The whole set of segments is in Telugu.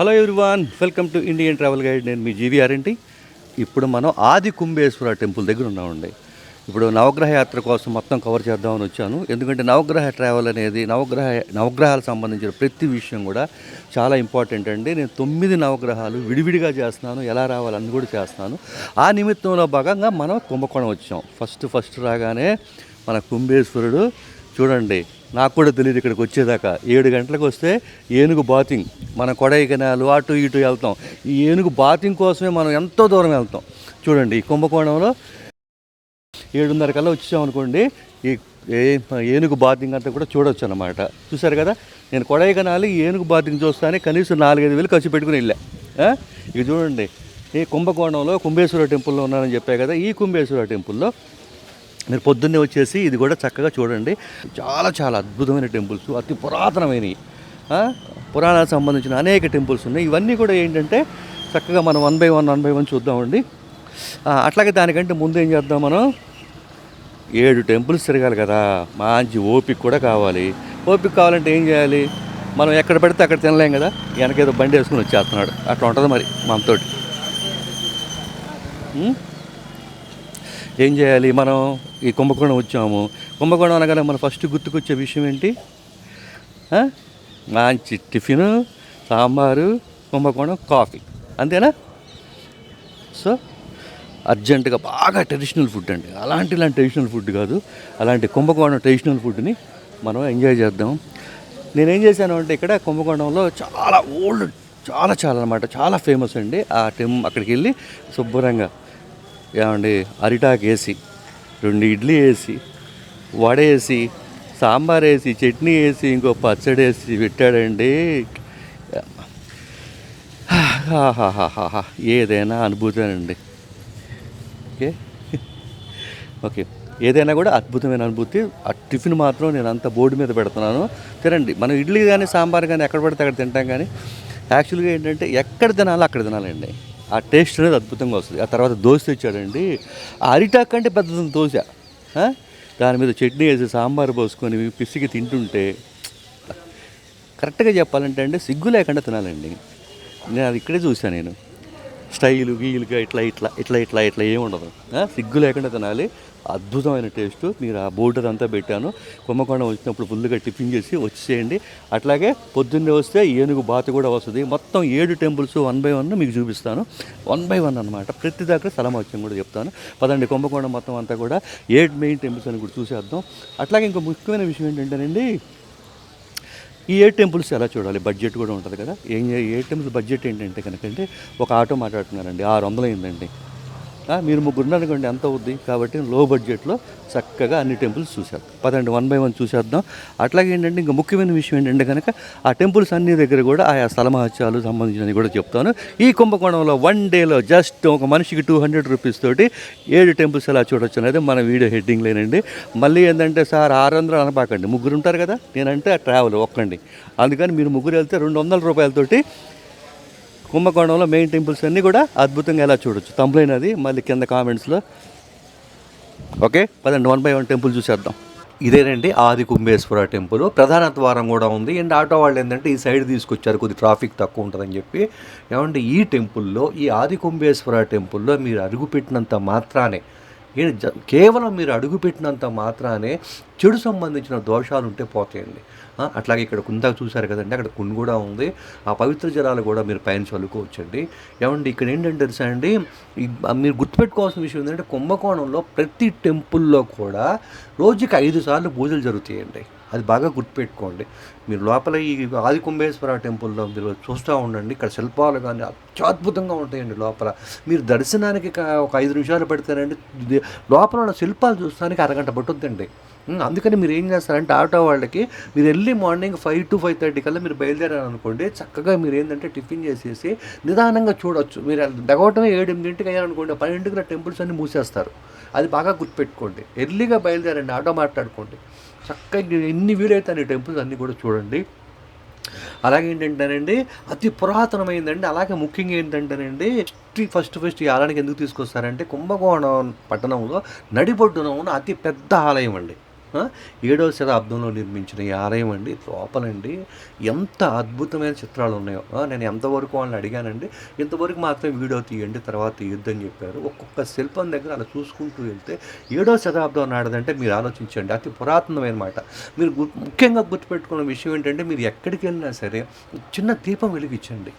Hello everyone welcome to Indian travel guide నేను మీ జీవీఆర్ ఏంటి ఇప్పుడు మనం ఆది కుంభేశ్వర టెంపుల్ దగ్గర ఉన్నామండి. ఇప్పుడు నవగ్రహ యాత్ర కోసం మొత్తం కవర్ చేద్దామని వచ్చాను. ఎందుకంటే నవగ్రహ ట్రావెల్ అనేది నవగ్రహ నవగ్రహాలకు సంబంధించిన ప్రతి విషయం కూడా చాలా ఇంపార్టెంట్ అండి. నేను తొమ్మిది నవగ్రహాలు విడివిడిగా చేస్తున్నాను. ఎలా రావాలని కూడా చేస్తున్నాను. ఆ నిమిత్తంలో భాగంగా మనం కుంభకోణం వచ్చాం. ఫస్ట్ ఫస్ట్ రాగానే మన కుంభేశ్వరుడు చూడండి నాకు కూడా తెలియదు ఇక్కడికి వచ్చేదాకా. ఏడు గంటలకు వస్తే ఏనుగు బాతింగ్. మన కొడైకెనాలు అటు ఇటు వెళ్తాం. ఈ ఏనుగు బాతింగ్ కోసమే మనం ఎంతో దూరం వెళ్తాం. చూడండి ఈ కుంభకోణంలో ఏడున్నర కల్లా వచ్చాం అనుకోండి ఈ ఏ ఏనుగు బాతింగ్ అంతా కూడా చూడొచ్చు అనమాట చూసారు కదా? నేను కొడైకెనాలు ఈ ఏనుగు బాతింగ్ చూస్తానే కనీసం నాలుగైదు వేలు ఖర్చు పెట్టుకుని వెళ్ళా. ఇది ఇక చూడండి ఈ కుంభకోణంలో కుంభేశ్వర టెంపుల్లో ఉన్నానని చెప్పాయి కదా ఈ కుంభేశ్వర టెంపుల్లో మీరు పొద్దున్నే వచ్చేసి ఇది కూడా చక్కగా చూడండి. చాలా చాలా అద్భుతమైన టెంపుల్స్ అతి పురాతనమైనవి. పురాణాలకు సంబంధించిన అనేక టెంపుల్స్ ఉన్నాయి. ఇవన్నీ కూడా ఏంటంటే చక్కగా మనం one by one one by one చూద్దామండి. అట్లాగే దానికంటే ముందు ఏం చేద్దాం మనం? ఏడు టెంపుల్స్ తిరగాలి కదా. మంచి ఓపిక కూడా కావాలి. ఓపిక కావాలంటే ఏం చేయాలి? మనం ఎక్కడ పడితే అక్కడ తినలేం కదా. వెనకేదో బండి వేసుకుని వచ్చేస్తున్నాడు. అట్లా ఉంటుంది మరి మనతోటి. ఏం చేయాలి మనం? ఈ కుంభకోణం వచ్చాము. కుంభకోణం అనగానే మన ఫస్ట్ గుర్తుకొచ్చే విషయం ఏంటి? మంచి టిఫిన్ సాంబారు కుంభకోణం కాఫీ. అంతేనా? సో అర్జెంటుగా బాగా ట్రెడిషనల్ ఫుడ్ అండి. అలాంటి ఇలాంటి ట్రెడిషనల్ ఫుడ్ కాదు. అలాంటి కుంభకోణం ట్రెడిషనల్ ఫుడ్ని మనం ఎంజాయ్ చేద్దాం. నేనేం చేశాను అంటే ఇక్కడ కుంభకోణంలో చాలా ఓల్డ్ చాలా చాలా అనమాట చాలా ఫేమస్ అండి. ఆ టెం అక్కడికి వెళ్ళి శుభ్రంగా ఏమండి అరిటాక్ వేసి రెండు ఇడ్లీ వేసి వడ వేసి సాంబార్ వేసి చట్నీ వేసి ఇంకో పచ్చడి వేసి పెట్టాడండి. ఏదైనా అనుభూతేనండి ఓకే? ఓకే. ఏదైనా కూడా అద్భుతమైన అనుభూతి. ఆ టిఫిన్ మాత్రం నేను అంత బోర్డు మీద పెడుతున్నాను. తినండి. మనం ఇడ్లీ కానీ సాంబార్ కానీ ఎక్కడ పడితే అక్కడ తింటాం కానీ యాక్చువల్గా ఏంటంటే ఎక్కడ తినాలో అక్కడ తినాలండి. ఆ టేస్ట్ అనేది అద్భుతంగా వస్తుంది. ఆ తర్వాత దోశ తెచ్చాడండి. ఆ అరిటాక్ అంటే పెద్దది దోశ. దాని మీద చట్నీ వేసి సాంబార్ పోసుకొని పిసికి తింటుంటే కరెక్ట్గా చెప్పాలంటే అండి సిగ్గు లేకుండా తినాలండి. నేను అది ఇక్కడే చూసాను నేను. స్టైలు గీలుగా ఇట్లా ఇట్లా ఇట్లా ఇట్లా ఇట్లా ఏమి ఉండదు సిగ్గు లేకుండా తినాలి. అద్భుతమైన టేస్ట్. మీరు ఆ బోర్డర్ అంతా పెట్టాను. కుంభకోణం వచ్చినప్పుడు ఫుల్గా టిఫిన్ చేసి వచ్చేయండి. అట్లాగే పొద్దున్నే వస్తే ఏనుగు బాత కూడా వస్తుంది. మొత్తం ఏడు టెంపుల్స్ వన్ బై వన్ మీకు చూపిస్తాను. వన్ బై వన్ అనమాట ప్రతి దగ్గర స్థలమోత్సవం కూడా చెప్తాను. పదండి కుంభకోణం మొత్తం అంతా కూడా ఏడు మెయిన్ టెంపుల్స్ అని కూడా చూసేద్దాం. అట్లాగే ఇంకో ముఖ్యమైన విషయం ఏంటంటేనండి ఈ ఏ టెంపుల్స్ ఎలా చూడాలి? బడ్జెట్ కూడా ఉంటుంది కదా. ఏం ఏ టెంపుల్స్ బడ్జెట్ ఏంటంటే కనుకంటే ఒక ఆటో మాట్లాడుతున్నారండి. ఆరు వందలు అయిందండి. మీరు ముగ్గురు అనుకోండి ఎంత అవుద్ది? కాబట్టి లో బడ్జెట్లో చక్కగా అన్ని టెంపుల్స్ చూసేద్దాం. పదండి వన్ బై వన్ చూసేద్దాం. అట్లాగే ఏంటంటే ఇంకా ముఖ్యమైన విషయం ఏంటంటే కనుక ఆ టెంపుల్స్ అన్ని దగ్గర కూడా ఆయా స్థల మహత్యాలు సంబంధించినవి కూడా చెప్తాను. ఈ కుంభకోణంలో వన్ డేలో జస్ట్ ఒక మనిషికి టూ హండ్రెడ్ రూపీస్ తోటి ఏడు టెంపుల్స్ ఎలా చూడొచ్చు అనేది మన వీడియో హెడ్డింగ్ లేనండి. మళ్ళీ ఏంటంటే సార్ ఆరు వందలు అనపాకండి. ముగ్గురు ఉంటారు కదా? నేనంటే ట్రావెల్ ఒక్కండి. అందుకని మీరు ముగ్గురు వెళ్తే రెండు వందల రూపాయలతోటి కుంభకోణంలో మెయిన్ టెంపుల్స్ అన్నీ కూడా అద్భుతంగా ఎలా చూడొచ్చు. కంప్లైన్ అది మళ్ళీ కింద కామెంట్స్లో. ఓకే? పదండి వన్ బై వన్ టెంపుల్ చూసేద్దాం. ఇదేనండి ఆది కుంభేశ్వర టెంపుల్. ప్రధాన ద్వారం కూడా ఉంది. అండ్ ఆటో వాళ్ళు ఏంటంటే ఈ సైడ్ తీసుకొచ్చారు. కొద్ది ట్రాఫిక్ తక్కువ ఉంటుందని చెప్పి. ఏమంటే ఈ టెంపుల్లో ఈ ఆది కుంభేశ్వర టెంపుల్లో మీరు అడుగుపెట్టినంత మాత్రానే కేవలం మీరు అడుగుపెట్టినంత మాత్రానే చెడు సంబంధించిన దోషాలు ఉంటే పోతాయండి. అట్లాగే ఇక్కడ కుందాక చూశారు కదండి అక్కడ కుండ్ కూడా ఉంది. ఆ పవిత్ర జలాలు కూడా మీరు పైన చల్లుకోవచ్చండి. ఏమండి ఇక్కడ ఏంటంటే తెలుసా అండి మీరు గుర్తుపెట్టుకోవాల్సిన విషయం ఏంటంటే కుంభకోణంలో ప్రతి టెంపుల్లో కూడా రోజుకి ఐదు సార్లు పూజలు జరుగుతాయండి. అది బాగా గుర్తుపెట్టుకోండి. మీరు లోపల ఈ ఆది కుంభేశ్వర టెంపుల్లో మీరు చూస్తూ ఉండండి. ఇక్కడ శిల్పాలు కానీ అత్యద్భుతంగా ఉంటాయండి లోపల. మీరు దర్శనానికి ఒక ఐదు నిమిషాలు పెడతారండి లోపల ఉన్న శిల్పాలు చూస్తానికి అరగంట పట్టుద్దండి. అందుకని మీరు ఏం చేస్తారంటే ఆటో వాళ్ళకి మీరు early morning five to five thirty కల్లా మీరు బయలుదేరారు అనుకోండి చక్కగా మీరు ఏంటంటే టిఫిన్ చేసేసి నిదానంగా చూడొచ్చు. మీరు దగ్గవటమే ఏడు ఎనిమిదింటికి అయ్యారనుకోండి పన్నెండుకి టెంపుల్స్ అన్ని మూసేస్తారు. అది బాగా గుర్తుపెట్టుకోండి. ఎర్లీగా బయలుదేరండి ఆటో మాట్లాడుకోండి. చక్కగా ఎన్ని వీలైతే అన్ని టెంపుల్స్ అన్నీ కూడా చూడండి. అలాగే ఏంటంటేనండి అతి పురాతనమైందండి. అలాగే ముఖ్యంగా ఏంటంటేనండి ఫస్ట్ ఫస్ట్ ఫస్ట్ ఈ ఆలయానికి ఎందుకు తీసుకొస్తారంటే కుంభకోణం పట్టణంలో నడిబొడ్డున ఉన్న అతి పెద్ద ఆలయం అండి. ఏడవ శతాబ్దంలో నిర్మించిన ఈ ఆలయం అండి లోపలండి ఎంత అద్భుతమైన చిత్రాలు ఉన్నాయో. నేను ఎంతవరకు వాళ్ళని అడిగానండి ఇంతవరకు మాత్రం వీడియో తీయండి తర్వాత తీయొద్దని చెప్పారు. ఒక్కొక్క శిల్పం దగ్గర అలా చూసుకుంటూ వెళ్తే ఏడవ శతాబ్దం నాడదంటే మీరు ఆలోచించండి అతి పురాతనమైన మాట. మీరు గు- ముఖ్యంగా గుర్తుపెట్టుకున్న విషయం ఏంటంటే మీరు ఎక్కడికి వెళ్ళినా సరే చిన్న దీపం వెలిగించండి.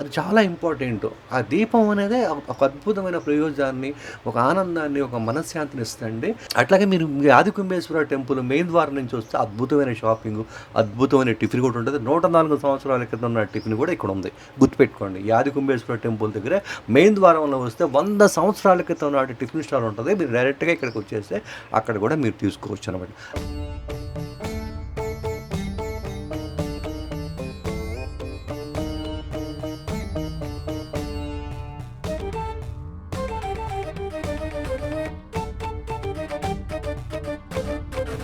అది చాలా ఇంపార్టెంట్. ఆ దీపం అనేది ఒక అద్భుతమైన ప్రయోజనాన్ని ఒక ఆనందాన్ని ఒక మనశ్శాంతిని ఇస్తుంది అట్లాగే మీరు మీ ఆదికుంభేశ్వర టెంపుల్ మెయిన్ ద్వారం నుంచి వస్తే అద్భుతమైన షాపింగ్ అద్భుతమైన టిఫిన్ కూడా ఉంటుంది. నూట నాలుగు సంవత్సరాల క్రితం ఉన్న టిఫిన్ కూడా ఇక్కడ ఉంది. గుర్తుపెట్టుకోండి ఈ ఆదికుంభేశ్వర టెంపుల్ దగ్గర మెయిన్ ద్వారంలో వస్తే వంద సంవత్సరాల క్రితం నాటి టిఫిన్ స్టాల్ ఉంటుంది. మీరు డైరెక్ట్గా ఇక్కడికి వచ్చేస్తే అక్కడ కూడా మీరు తీసుకోవచ్చు అనమాట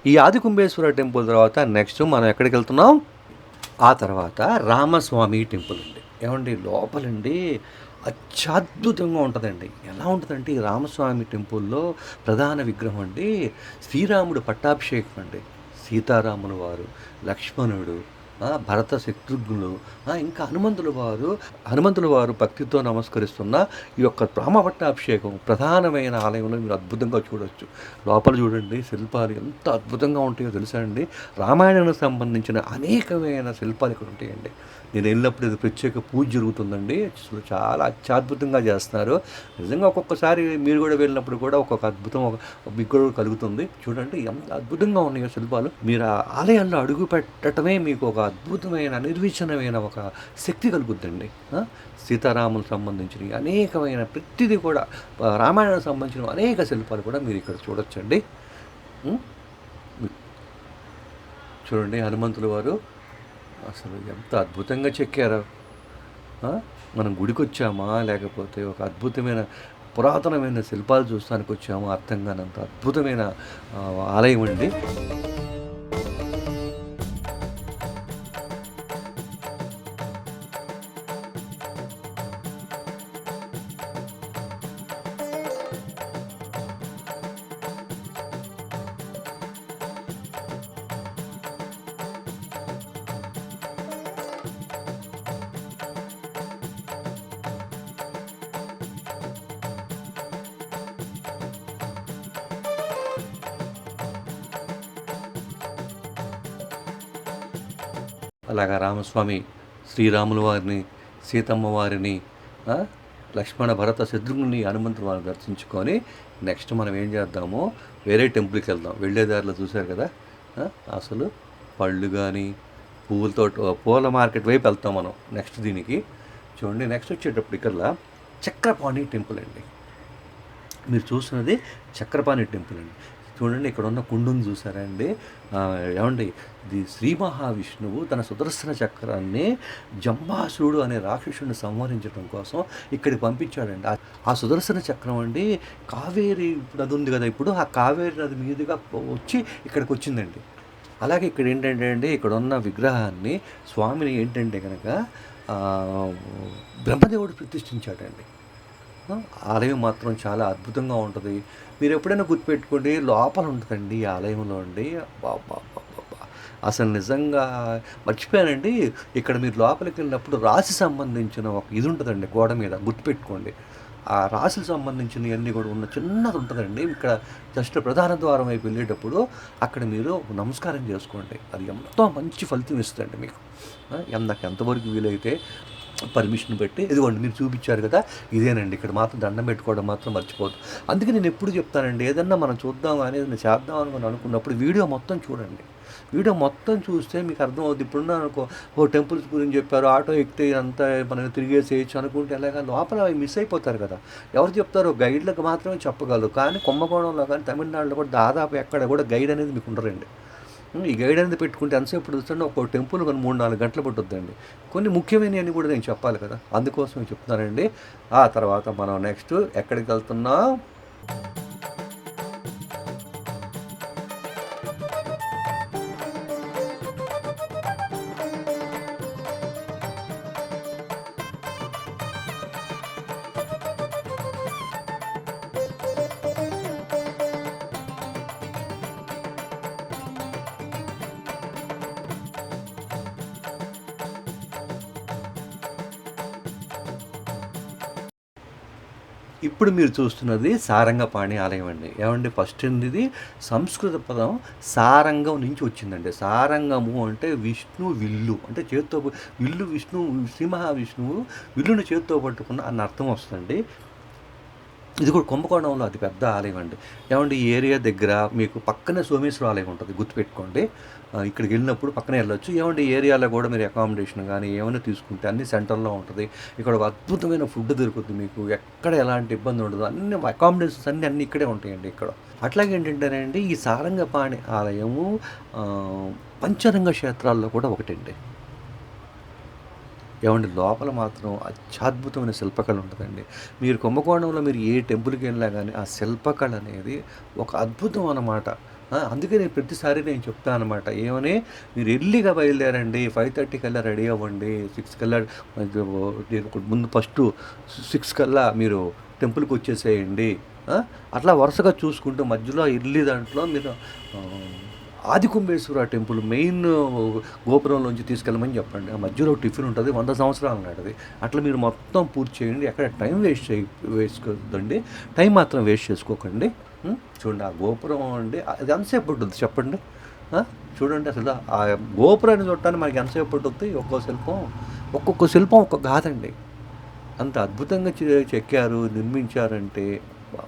ఈ ఆదికుంభేశ్వర టెంపుల్ తర్వాత నెక్స్ట్ మనం ఎక్కడికి వెళ్తున్నాం ఆ తర్వాత రామస్వామి టెంపుల్ అండి. ఏమండి లోపలండి అత్యద్భుతంగా ఉంటుందండి. ఎలా ఉంటుందంటే ఈ రామస్వామి టెంపుల్లో ప్రధాన విగ్రహం అండి శ్రీరాముడు పట్టాభిషేకం అండి. సీతారాముని వారు లక్ష్మణుడు భరత శత్రుఘ్నులు ఇంకా హనుమంతుల వారు హనుమంతుల వారు భక్తితో నమస్కరిస్తున్న ఈ యొక్క రామపట్టాభిషేకం ప్రధానమైన ఆలయంలో మీరు అద్భుతంగా చూడవచ్చు లోపల చూడండి శిల్పాలు ఎంత అద్భుతంగా ఉంటాయో తెలుసా అండి? రామాయణానికి సంబంధించిన అనేకమైన శిల్పాలు ఇక్కడ ఉంటాయండి. నేను వెళ్ళినప్పుడు ఇది ప్రత్యేక పూజ జరుగుతుందండి. చాలా అత్యద్భుతంగా చేస్తున్నారు. నిజంగా ఒక్కొక్కసారి మీరు కూడా వెళ్ళినప్పుడు కూడా ఒక్కొక్క అద్భుతం ఒక మీకు కూడా కలుగుతుంది. చూడండి ఎంత అద్భుతంగా ఉన్నాయో శిల్పాలు. మీరు ఆ ఆలయాల్లో అడుగు పెట్టడమే మీకు ఒక అద్భుతమైన నిర్విచనమైన ఒక శక్తి కలుగుద్దండి. ఆ? సీతారాములకు సంబంధించినవి అనేకమైన ప్రతిదీ కూడా రామాయణానికి సంబంధించిన అనేక శిల్పాలు కూడా మీరు ఇక్కడ చూడొచ్చండి. చూడండి హనుమంతుల వారు. అసలు ఎంత అద్భుతంగా చెక్కారు. మనం గుడికి వచ్చామా లేకపోతే ఒక అద్భుతమైన పురాతనమైన శిల్పాలు చూస్తానికి వచ్చామా అర్థం కానంత అద్భుతమైన ఆలయం అండి. అలాగా రామస్వామి శ్రీరాముల వారిని సీతమ్మ వారిని లక్ష్మణ భరత శత్రుఘ్ని హనుమంతుడు వారిని దర్శించుకొని నెక్స్ట్ మనం ఏం చేద్దామో వేరే టెంపుల్కి వెళ్దాం. వెళ్ళే దారిలో చూశారు కదా? అసలు పళ్ళు కానీ పూలతో పూల మార్కెట్ వైపు వెళ్తాం మనం నెక్స్ట్ దీనికి. చూడండి నెక్స్ట్ వచ్చేటప్పుడు ఇక్కడ చక్రపాణి టెంపుల్ అండి. మీరు చూస్తున్నది చక్రపాణి టెంపుల్ అండి. చూడండి ఇక్కడ ఉన్న కుండును చూసారా అండి? ఏమండి ఇది శ్రీ మహావిష్ణువు తన సుదర్శన చక్రాన్ని జంబాసురుడు అనే రాక్షసుడిని సంహరించడం కోసం ఇక్కడికి పంపించాడండి. ఆ- ఆ సుదర్శన చక్రం అండి కావేరి నది ఉంది కదా ఇప్పుడు ఆ కావేరి నది మీదుగా వచ్చి ఇక్కడికి వచ్చిందండి. అలాగే ఇక్కడ ఏంటంటే అండి ఇక్కడ ఉన్న విగ్రహాన్ని స్వామిని ఏంటంటే కనుక బ్రహ్మదేవుడు ప్రతిష్ఠించాడండి. ఆలయం మాత్రం చాలా అద్భుతంగా ఉంటుంది. మీరు ఎప్పుడైనా గుర్తుపెట్టుకోండి లోపల ఉంటుందండి ఈ ఆలయంలో అండి. అసలు నిజంగా మర్చిపోయానండి. ఇక్కడ మీరు లోపలికి వెళ్ళినప్పుడు రాశి సంబంధించిన ఒక ఇది ఉంటుందండి గోడ మీద గుర్తుపెట్టుకోండి. ఆ రాశికి సంబంధించినవన్నీ కూడా ఉన్న చిన్నది ఉంటుందండి. ఇక్కడ జస్ట్ ప్రధాన ద్వారం వైపు వెళ్ళేటప్పుడు అక్కడ మీరు నమస్కారం చేసుకోండి. అది ఎంతో మంచి ఫలితం ఇస్తుంది మీకు. ఎందాక ఎంతవరకు వీలైతే పర్మిషన్ పెట్టి ఇదిగోండి మీరు చూపించారు కదా ఇదేనండి ఇక్కడ మాత్రం దండం పెట్టుకోవడం మాత్రం మర్చిపోద్దు అందుకే నేను ఎప్పుడు చెప్తానండి ఏదన్నా మనం చూద్దాం అనేది నేను చేద్దాం అనుకుని అనుకున్నప్పుడు వీడియో మొత్తం చూడండి. వీడియో మొత్తం చూస్తే మీకు అర్థమవుతుంది ఇప్పుడున్న అనుకో ఓ టెంపుల్స్ గురించి చెప్పారు ఆటో ఎక్కితే అంతా మనం తిరిగేసేయచ్చు అనుకుంటే ఎలాగా లోపల అవి మిస్ అయిపోతారు కదా. ఎవరు చెప్తారు గైడ్లకు మాత్రమే చెప్పగలరు. కానీ కుంభకోణంలో కానీ తమిళనాడులో కూడా దాదాపు ఎక్కడ కూడా గైడ్ అనేది మీకు ఉండరండి. ఈ గైడ్ అనేది పెట్టుకుంటే ఎంతసేపు పడుతుందంటే ఒక టెంపుల్ కొన్ని మూడు నాలుగు గంటలు పట్టుద్దండి కొన్ని ముఖ్యమైనవి కూడా నేను చెప్పాలి కదా. అందుకోసం చెప్తున్నానండి. ఆ తర్వాత మనం నెక్స్ట్ ఎక్కడికి వెళ్తున్నాం? ఇప్పుడు మీరు చూస్తున్నది సారంగపాణి ఆలయం అండి. ఏమండి? ఫస్ట్ ఇది సంస్కృత పదం సారంగం నుంచి వచ్చిందండి. సారంగము అంటే విష్ణు విల్లు. అంటే చేత్తో విల్లు విష్ణు శ్రీ మహావిష్ణువు విల్లును చేత్తో పట్టుకున్న అన్న అర్థం వస్తుంది ఇది కూడా కుంభకోణంలో అతి పెద్ద ఆలయం అండి. ఏమంటే ఈ ఏరియా దగ్గర మీకు పక్కనే సోమేశ్వర ఆలయం ఉంటుంది గుర్తుపెట్టుకోండి. ఇక్కడికి వెళ్ళినప్పుడు పక్కనే వెళ్ళొచ్చు. ఏమంటే ఈ ఏరియాలో కూడా మీరు అకామిడేషన్ కానీ ఏమైనా తీసుకుంటే అన్ని సెంటర్లో ఉంటుంది. ఇక్కడ ఒక అద్భుతమైన ఫుడ్ దొరుకుతుంది మీకు. ఎక్కడ ఎలాంటి ఇబ్బంది ఉండదు. అన్ని అకామిడేషన్స్ అన్నీ అన్నీ ఇక్కడే ఉంటాయండి ఇక్కడ. అట్లాగే ఏంటంటేనండి ఈ సారంగపాణి ఆలయము పంచరంగ క్షేత్రాల్లో కూడా ఒకటండి. ఏమండి లోపల మాత్రం అత్యద్భుతమైన శిల్పకళ ఉంటుందండి. మీరు కుంభకోణంలో మీరు ఏ టెంపుల్కి వెళ్ళినా కానీ ఆ శిల్పకళ అనేది ఒక అద్భుతం అన్నమాట అందుకే నేను ప్రతిసారి నేను చెప్తాను అనమాట ఏమని? మీరు ఎర్లీగా బయలుదేరండి ఫైవ్ థర్టీ కల్లా రెడీ అవ్వండి సిక్స్ కల్లా ముందు ఫస్ట్ సిక్స్ కల్లా మీరు టెంపుల్కి వచ్చేసేయండి. అట్లా వరుసగా చూసుకుంటూ మధ్యలో ఎర్లీ దాంట్లో మీరు ఆదికుంభేశ్వర టెంపుల్ మెయిన్ గోపురంలోంచి తీసుకెళ్ళమని చెప్పండి. ఆ మధ్యలో టిఫిన్ ఉంటుంది వంద సంవత్సరాలు నాటిది అట్లా మీరు మొత్తం పూర్తి చేయండి. ఎక్కడ టైం వేస్ట్ చేయ వేసుకోదండి టైం మాత్రం వేస్ట్ చేసుకోకండి. చూడండి ఆ గోపురం అండి అది ఎంతసేపు ఉంటుంది చెప్పండి? చూడండి అసలు ఆ గోపురాన్ని చూడటానికి మనకి ఎంతసేపు పట్టుద్ది ఒక్కో శిల్పం ఒక్కొక్క శిల్పం ఒక్కొక్క కాదండి. అంత అద్భుతంగా చె- చెక్కారు నిర్మించారంటే ఆ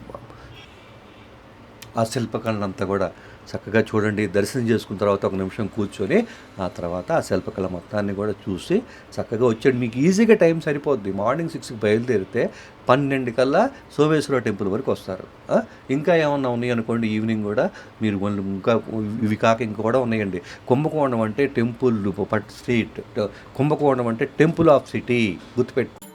ఆ శిల్పకళనంతా కూడా చక్కగా చూడండి దర్శనం చేసుకున్న తర్వాత ఒక నిమిషం కూర్చొని ఆ తర్వాత ఆ శిల్పకళ మొత్తాన్ని కూడా చూసి చక్కగా వచ్చాడు మీకు ఈజీగా టైం సరిపోద్ది. మార్నింగ్ సిక్స్కి బయలుదేరితే పన్నెండు కల్లా సోమేశ్వర టెంపుల్ వరకు వస్తారు. ఇంకా ఏమన్నా ఉన్నాయి అనుకోండి ఈవినింగ్ కూడా మీరు వాళ్ళు ఇంకా ఇవి కాక ఇంకా కూడా ఉన్నాయండి. కుంభకోణం అంటే టెంపుల్ పట్ స్ట్రీట్ కుంభకోణం అంటే టెంపుల్ ఆఫ్ సిటీ గుర్తుపెట్టు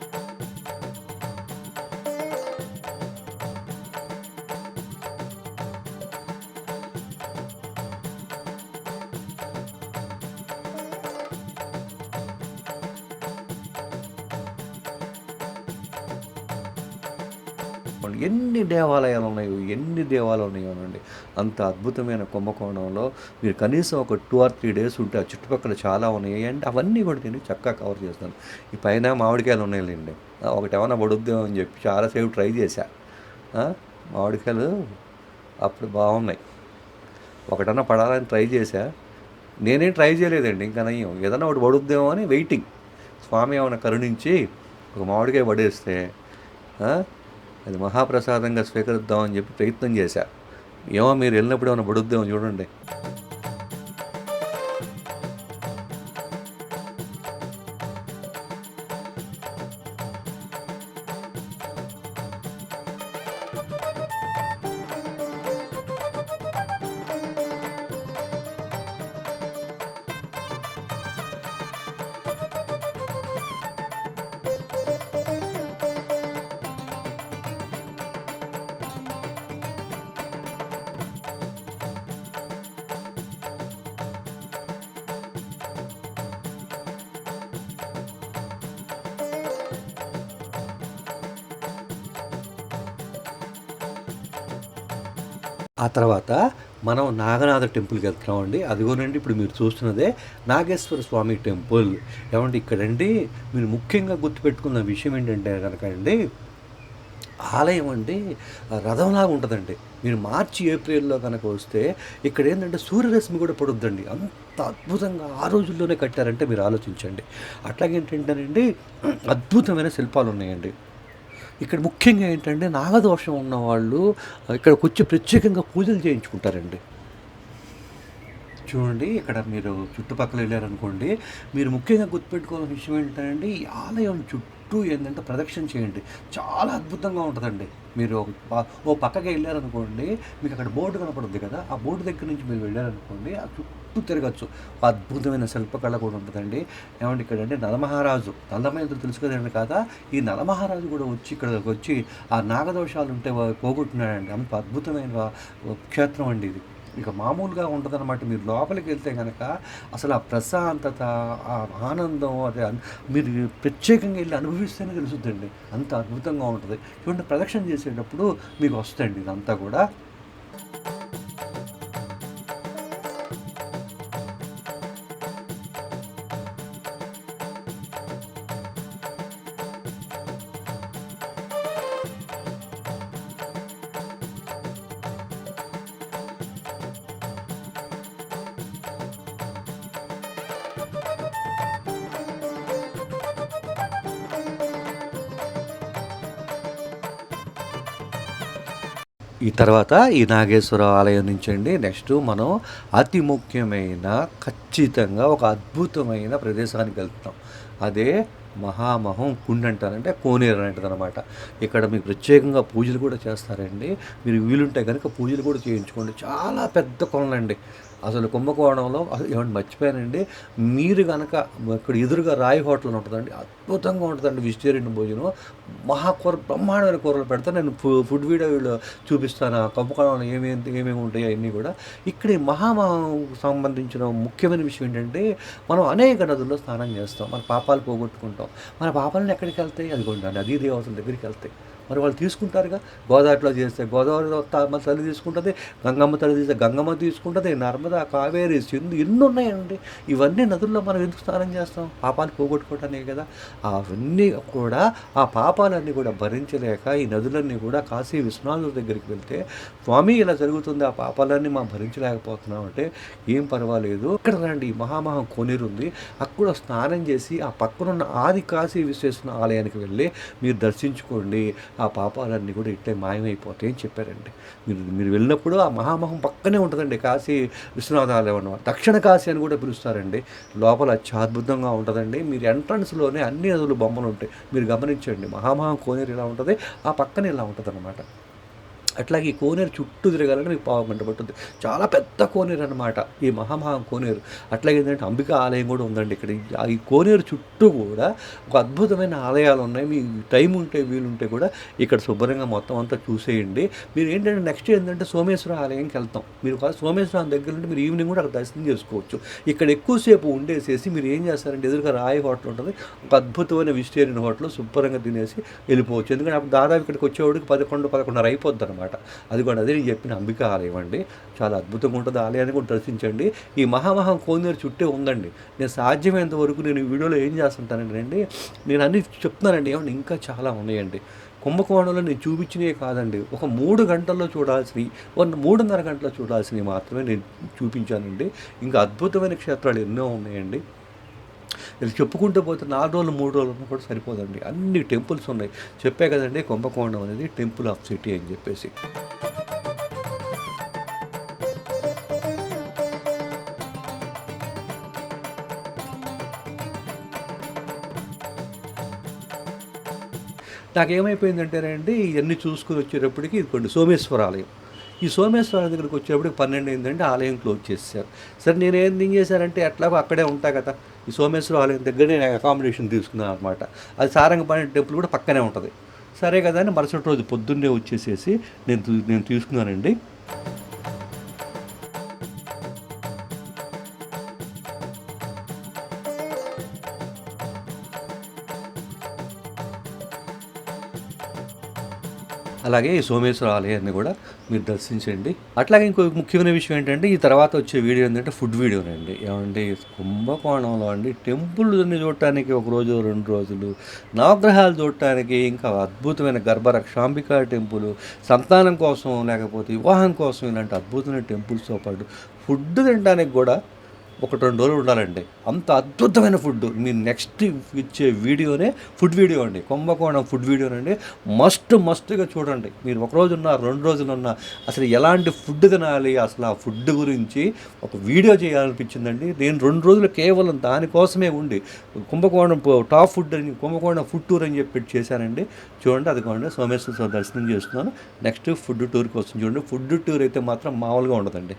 ఎన్ని దేవాలయాలు ఉన్నాయో ఎన్ని దేవాలయాలు ఉన్నాయో అనండి. అంత అద్భుతమైన కుంభకోణంలో మీరు కనీసం ఒక టూ ఆర్ త్రీ డేస్ ఉంటే ఆ చుట్టుపక్కల చాలా ఉన్నాయి. అండ్ అవన్నీ కూడా నేను చక్కగా కవర్ చేస్తాను. ఈ పైన మామిడికాయలు ఉన్నాయండి ఒకటి ఏమైనా పడుద్దాం అని చెప్పి చాలాసేపు ట్రై చేశా. మామిడికాయలు అప్పుడు బాగున్నాయి. ఒకటన్నా పడాలని ట్రై చేశా. నేనేం ట్రై చేయలేదండి ఇంకా నయ్యం. ఏదన్నా ఒకటి పడుద్దేమో అని వెయిటింగ్ స్వామి ఏమైనా కరుణించి ఒక మామిడికాయ పడేస్తే అది మహాప్రసాదంగా స్వీకరిద్దామని చెప్పి ప్రయత్నం చేశా. ఏమో మీరు వెళ్ళినప్పుడు ఏమైనా పడుద్దేమో చూడండి. ఆ తర్వాత మనం నాగనాథ టెంపుల్కి వెళ్తున్నామండి. అదిగోనండి ఇప్పుడు మీరు చూస్తున్నదే నాగేశ్వర స్వామి టెంపుల్. ఏమంటే ఇక్కడండి మీరు ముఖ్యంగా గుర్తుపెట్టుకున్న విషయం ఏంటంటే కనుక అండి ఆలయం అండి రథంలాగా ఉంటుందండి. మీరు మార్చి ఏప్రిల్లో కనుక వస్తే ఇక్కడ ఏంటంటే సూర్యరశ్మి కూడా పడుద్దండి. అంత అద్భుతంగా ఆ రోజుల్లోనే కట్టారంటే మీరు ఆలోచించండి. అట్లాగేంటంటేనండి అద్భుతమైన శిల్పాలు ఉన్నాయండి ఇక్కడ ముఖ్యంగా ఏంటంటే నాగదోషం ఉన్న వాళ్ళు ఇక్కడికి వచ్చి ప్రత్యేకంగా పూజలు చేయించుకుంటారండి. చూడండి ఇక్కడ మీరు చుట్టుపక్కల వెళ్ళారనుకోండి మీరు ముఖ్యంగా గుర్తుపెట్టుకోవాల్సిన విషయం ఏంటంటే ఈ ఆలయం చుట్టూ ఏంటంటే ప్రదక్షిణ చేయండి. చాలా అద్భుతంగా ఉంటుందండి. మీరు ఒక ఓ పక్కకి వెళ్ళారనుకోండి మీకు అక్కడ బోర్డు కనపడుద్ది కదా ఆ బోర్డు దగ్గర నుంచి మీరు వెళ్ళారనుకోండి ఆ చుట్టూ తిరగచ్చు. అద్భుతమైన శిల్పకళ కూడా ఉంటుందండి. ఏమంటే ఇక్కడ అంటే నలమహారాజు నల్లమయంతులు తెలుసు కదండి కదా ఈ నలమహారాజు కూడా వచ్చి ఇక్కడికి వచ్చి ఆ నాగదోషాలు ఉంటే వా- పోగొట్టున్నాడండి అంత అద్భుతమైన క్షేత్రం అండి ఇది. ఇక మామూలుగా ఉంటుందన్నమాట మీరు లోపలికి వెళ్తే కనుక అసలు ఆ ప్రశాంతత ఆ ఆనందం అదే మీరు ప్రత్యేకంగా వెళ్ళి అనుభవిస్తేనే తెలుసుద్దండి. అంత అద్భుతంగా ఉంటుంది. చూడండి ప్రదక్షిణ చేసేటప్పుడు మీకు వస్తుంది ఇదంతా కూడా. ఈ తర్వాత ఈ నాగేశ్వర ఆలయం నుంచి అండి నెక్స్ట్ మనం అతి ముఖ్యమైన ఖచ్చితంగా ఒక అద్భుతమైన ప్రదేశానికి వెళ్తున్నాం. అదే మహామహం కుండ అంటారంటే కోనేరు అంటది అనమాట ఇక్కడ మీకు ప్రత్యేకంగా పూజలు కూడా చేస్తారండి. మీరు వీలుంటే కనుక పూజలు కూడా చేయించుకోండి. చాలా పెద్ద కొండలండి అసలు కుంభకోణంలో అసలు ఏమంటే మర్చిపోయానండి? మీరు కనుక ఇక్కడ ఎదురుగా రాయి హోటల్ ఉంటుందండి అద్భుతంగా ఉంటుందండి వెజిటేరియన్ భోజనం. మహాకూర బ్రహ్మాండమైన కూరలు పెడతాను. నేను ఫు- ఫుడ్ వీడియోలో చూపిస్తాను. ఆ కుంభకోణంలో ఏమేమి ఏమేమి ఉంటాయి అవన్నీ కూడా. ఇక్కడ ఈ సంబంధించిన ముఖ్యమైన విషయం ఏంటంటే మనం అనేక నదుల్లో స్నానం చేస్తాం. మన పాపాలు పోగొట్టుకుంటాం. మన పాపాలను ఎక్కడికి వెళ్తాయి? అదిగోండి నదీ దేవతల దగ్గరికి వెళ్తాయి. మరి వాళ్ళు తీసుకుంటారుగా. గోదావరిలో చేస్తే గోదావరి తల్లి తీసుకుంటుంది గంగమ్మ తల్లి తీస్తే గంగమ్మ తీసుకుంటుంది నర్మదా కావేరి సింధు ఎన్ని ఉన్నాయండి. ఇవన్నీ నదుల్లో మనం ఎందుకు స్నానం చేస్తాం? పాపాలు పోగొట్టుకోవటానికి కదా. అవన్నీ కూడా ఆ పాపాలన్నీ కూడా భరించలేక ఈ నదులన్నీ కూడా కాశీ విశ్వనాథుల దగ్గరికి వెళ్తే స్వామి ఇలా జరుగుతుంది ఆ పాపాలన్నీ మనం భరించలేకపోతున్నాం అంటే ఏం పర్వాలేదు. ఇక్కడ రండి మహామహం కోనేరు ఉంది. అక్కడ స్నానం చేసి ఆ పక్కనున్న ఆది కాశీ విశ్వేశ్వర ఆలయానికి వెళ్ళి మీరు దర్శించుకోండి. ఆ ఆ పాపాలన్నీ కూడా ఇట్లే మాయమైపోతాయని చెప్పారండి. మీరు మీరు వెళ్ళినప్పుడు ఆ మహామహం పక్కనే ఉంటుందండి కాశీ విశ్వనాథ ఆలయం అన్నమాట. దక్షిణ కాశీ అని కూడా పిలుస్తారండి. లోపల అత్యద్భుతంగా ఉంటుందండి. మీరు ఎంట్రన్స్లోనే అన్ని నదులు బొమ్మలు ఉంటాయి. మీరు గమనించండి. మహామహం కోనేరు ఇలా ఉంటుంది. ఆ పక్కనే ఇలా ఉంటుంది అట్లాగే ఈ కోనేరు చుట్టూ తిరగాలంటే మీకు పావు గంట పట్టుద్ది చాలా పెద్ద కోనేరు అనమాట ఈ మహామహా కోనేరు. అట్లాగే ఏంటంటే అంబిక ఆలయం కూడా ఉందండి ఇక్కడ. ఈ- కోనేరు చుట్టూ కూడా ఒక అద్భుతమైన ఆలయాలు ఉన్నాయి. మీ టైం ఉంటే వీలుంటే కూడా ఇక్కడ శుభ్రంగా మొత్తం అంతా చూసేయండి. మీరు ఏంటంటే నెక్స్ట్ ఏంటంటే సోమేశ్వర ఆలయంకి వెళ్తాం. మీరు సోమేశ్వరం దగ్గర నుండి మీరు ఈవినింగ్ కూడా అక్కడ దర్శనం చేసుకోవచ్చు. ఇక్కడ ఎక్కువసేపు ఉండేసేసి మీరు ఏం చేస్తారంటే ఎదురుగా రాయి హోటల్ ఉంటుంది. ఒక అద్భుతమైన వెజిటేరియన్ హోటల్ శుభ్రంగా తినేసి వెళ్ళిపోవచ్చు. ఎందుకంటే అప్పుడు దాదాపు ఇక్కడికి వచ్చేవాడికి పదకొండు పదకొండున్నర అయిపోద్ది అనమాట అది కూడా అదే నేను చెప్పిన అంబిక ఆలయం అండి. చాలా అద్భుతంగా ఉంటుంది ఆలయాన్ని కూడా దర్శించండి. ఈ మహామహం కోనేరు చుట్టే ఉందండి. నేను సాధ్యమైనంత వరకు నేను ఈ వీడియోలో ఏం చేస్తుంటానండి నేను అన్ని చెప్తున్నానండి. ఏమన్నా ఇంకా చాలా ఉన్నాయండి. కుంభకోణంలో నేను చూపించినవి కాదండి. ఒక మూడు గంటల్లో చూడాల్సినవి ఒక మూడున్నర గంటల్లో చూడాల్సినవి మాత్రమే నేను చూపించానండి. ఇంకా అద్భుతమైన క్షేత్రాలు ఎన్నో ఉన్నాయండి. ఇలా చెప్పుకుంటూ పోతే నాలుగు రోజులు మూడు రోజులు ఉన్నా కూడా సరిపోదండి. అన్ని టెంపుల్స్ ఉన్నాయి. చెప్పే కదండి కుంభకోణం అనేది టెంపుల్ ఆఫ్ సిటీ అని చెప్పేసి. నాకేమైపోయిందంటేనండి ఇవన్నీ చూసుకుని వచ్చేటప్పటికి ఇదిగోండి సోమేశ్వర ఆలయం ఈ సోమేశ్వర దగ్గరికి వచ్చేటప్పటికి పన్నెండు అయిందంటే ఆలయం క్లోజ్ చేశారు సరే నేను ఏం అట్లా ఎట్లాగో అక్కడే ఉంటా కదా. ఈ సోమేశ్వర ఆలయం దగ్గర నేను అకామిడేషన్ తీసుకున్నాను అనమాట అది సారంగపాణి టెంపుల్ కూడా పక్కనే ఉంటుంది. సరే కదా అని మరుసటి రోజు పొద్దున్నే వచ్చేసేసి నేను నేను తీసుకున్నానండి. అలాగే ఈ సోమేశ్వర ఆలయాన్ని కూడా మీరు దర్శించండి. అట్లాగే ఇంకో ముఖ్యమైన విషయం ఏంటంటే ఈ తర్వాత వచ్చే వీడియో ఏంటంటే ఫుడ్ వీడియోనండి ఏమంటే కుంభకోణంలో అండి టెంపుల్ని చూడటానికి ఒక రోజు రెండు రోజులు నవగ్రహాలు చూడటానికి ఇంకా అద్భుతమైన గర్భరక్షాంబిక టెంపుల్ సంతానం కోసం లేకపోతే వివాహం కోసం ఇలాంటి అద్భుతమైన టెంపుల్స్తో పాటు ఫుడ్ తినడానికి కూడా ఒకటి రెండు రోజులు ఉండాలండి. అంత అద్భుతమైన ఫుడ్ మీ నెక్స్ట్ ఇచ్చే వీడియోనే ఫుడ్ వీడియో అండి. కుంభకోణం ఫుడ్ వీడియోనండి. మస్ట్ మస్ట్గా చూడండి. మీరు ఒక రోజు రెండు రోజులున్నా అసలు ఎలాంటి ఫుడ్ తినాలి? అసలు ఆ ఫుడ్ గురించి ఒక వీడియో చేయాలనిపించిందండి. నేను రెండు రోజులు కేవలం దానికోసమే ఉండి కుంభకోణం టాప్ ఫుడ్ అని కుంభకోణం ఫుడ్ టూర్ అని చెప్పి చేశానండి. చూడండి అది కాకుండా సోమేశ్వర స్వామి దర్శనం చేస్తున్నాను. నెక్స్ట్ ఫుడ్ టూర్ కోసం చూడండి. ఫుడ్ టూర్ అయితే మాత్రం మామూలుగా ఉండదండి.